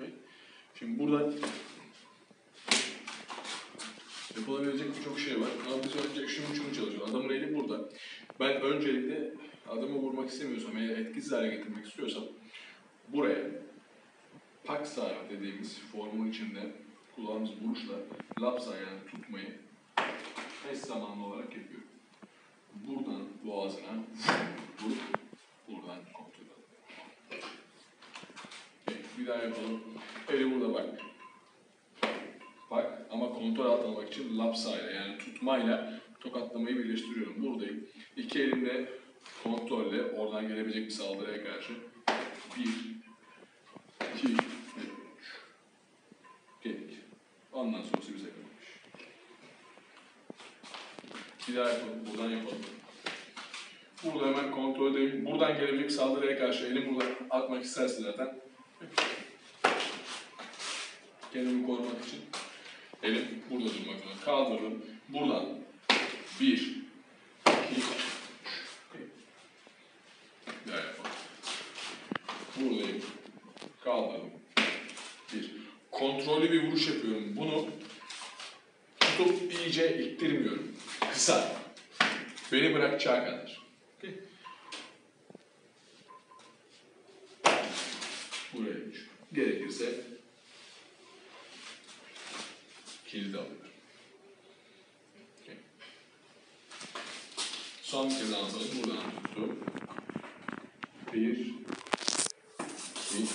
Evet. Şimdi burada yapılabilecek birçok şey var. Ama biz önce şunu şunu çalışıyoruz. Adamın eli burada. Ben öncelikle adamı vurmak istemiyorsam, eğer etkisiz hale getirmek istiyorsam buraya paksa dediğimiz formun içinde kullandığımız vuruşla lapsa yani tutmayı eş zamanlı olarak yapıyorum. Buradan boğazına vurup buradan kontrol ediyorum. Peki, daha yapalım. Eli burada bak. Bak ama kontrol altına almak için lapsayla yani tutmayla tokatlamayı birleştiriyorum. Buradayım. İki elimle kontrolle oradan gelebilecek bir saldırıya karşı bir, iki, üç. Geldik. Ondan sonrası bize kalmış. Bir daha yapalım. Buradan yapalım. Burada hemen kontrol edeyim. Buradan gelebilecek saldırıya karşı elim burada atmak isterse zaten. Kendimi korumak için elim burada durmak zorunda. Kaldırdım. Buradan bir, iki. Bir daha yapalım. Buradayım. Kaldırdım. Bir. Kontrollü bir vuruş yapıyorum. Bunu tutup iyice ittirmiyorum. Kısa. Beni bırakacağı kadar. Okey. Buraya üç. Gerekirse kilidi alıyorum. Okey. Son bir kez anlatalım. Buradan tuttum. Bir, iki,